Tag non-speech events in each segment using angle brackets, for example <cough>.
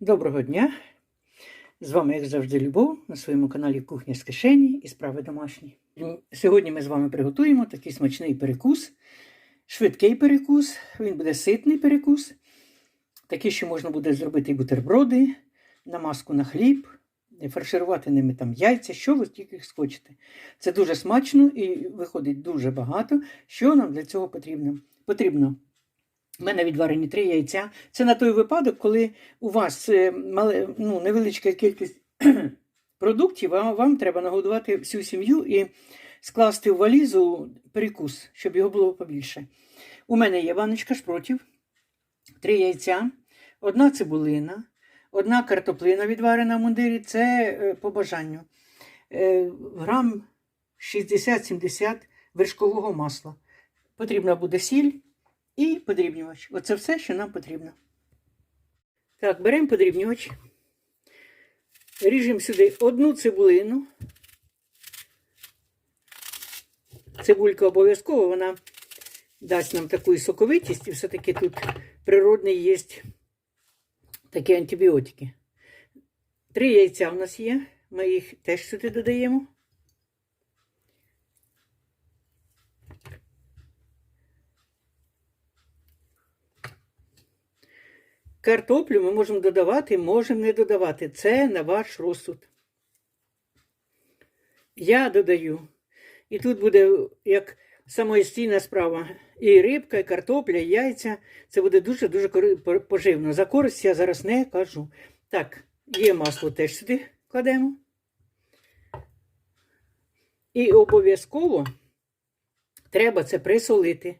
Доброго дня! З вами, як завжди, Любов на своєму каналі Кухня з кишені і справи домашні. Сьогодні ми з вами приготуємо такий смачний перекус, швидкий перекус, він буде ситний перекус. Такий, що можна буде зробити і бутерброди, намазку на хліб, фарширувати ними там яйця, що ви тільки схочете. Це дуже смачно і виходить дуже багато. Що нам для цього потрібно? Потрібно у мене відварені три яйця. Це на той випадок, коли у вас е, мале, ну, невеличка кількість <clears throat> продуктів, а вам треба нагодувати всю сім'ю і скласти в валізу перекус, щоб його було побільше. У мене є баночка шпротів, три яйця, одна цибулина, одна картоплина відварена в мундирі це е, по бажанню. Е, Грам 60-70 вершкового масла. Потрібна буде сіль і подрібнювач. Оце все, що нам потрібно. Так, беремо подрібнювач. Ріжемо сюди одну цибулину. Цибулька обов'язково вона дасть нам таку соковитість, і все-таки тут природний є такі антибіотики. Три яйця у нас є. Ми їх теж сюди додаємо. Картоплю ми можемо додавати, можемо не додавати. Це на ваш розсуд. Я додаю. І тут буде як самостійна справа. І рибка, і картопля, і яйця. Це буде дуже-дуже поживно. За користь я зараз не кажу. Так, є масло теж сюди кладемо. І обов'язково треба це присолити.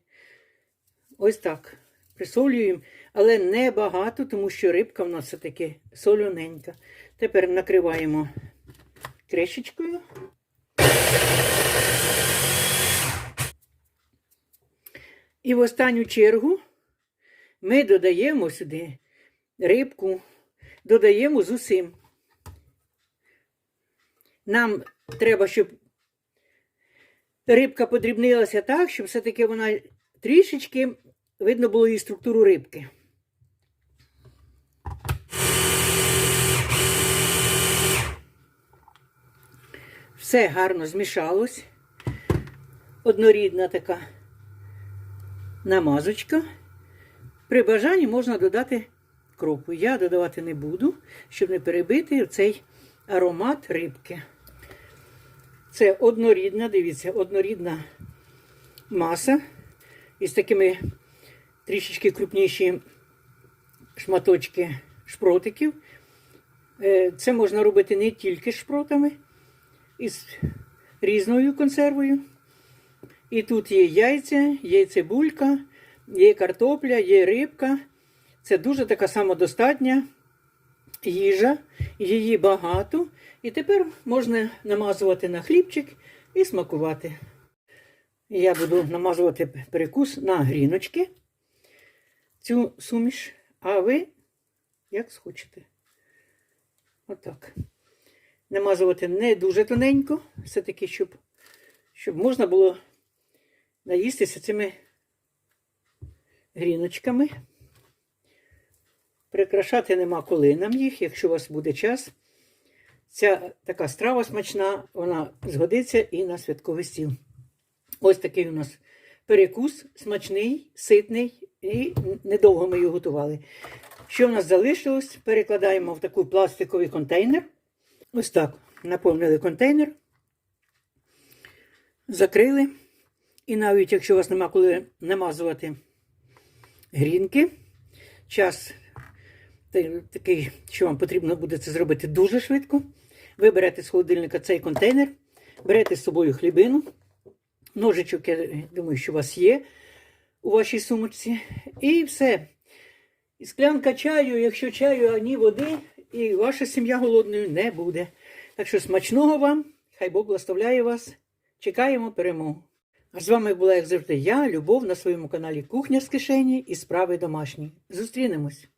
Ось так. Присолюємо, але не багато, тому що рибка в нас все-таки солоненька. Тепер накриваємо кришечкою. І в останню чергу ми додаємо сюди рибку, додаємо з усім. Нам треба, щоб рибка подрібнилася так, щоб все-таки вона трішечки видно було її структуру рибки. Все гарно змішалось. Однорідна така намазочка. При бажанні можна додати кропу. Я додавати не буду, щоб не перебити цей аромат рибки. Це однорідна, дивіться, однорідна маса із такими трішечки крупніші шматочки шпротиків. Е, це можна робити не тільки шпротами, із різною консервою. І тут є яйця, є цибулька, є картопля, є рибка. Це дуже така самодостатня їжа, її багато. І тепер можна намазувати на хлібчик і смакувати. Я буду намазувати перекус на гріночки цю суміш, а ви як схочете. Отак. Намазувати не дуже тоненько, все-таки, щоб щоб можна було наїстися цими гріночками. Прикрашати нема коли нам їх, якщо у вас буде час. Ця така страва смачна, вона згодиться і на святковий стіл. Ось такий у нас перекус смачний, ситний і недовго ми його готували. Що в нас залишилось? Перекладаємо в такий пластиковий контейнер. Ось так. Наповнили контейнер, закрили. І навіть якщо у вас нема коли намазувати грінки, час такий, що вам потрібно буде це зробити дуже швидко. Ви берете з холодильника цей контейнер, берете з собою хлібину. Ножичок, я думаю, що у вас є у вашій сумочці. І все. І склянка чаю, якщо чаю, ані води, і ваша сім'я голодною не буде. Так що смачного вам, хай Бог благословляє вас. Чекаємо перемогу. А з вами була, як завжди, я, Любов, на своєму каналі Кухня з кишені і справи домашні. Зустрінемось!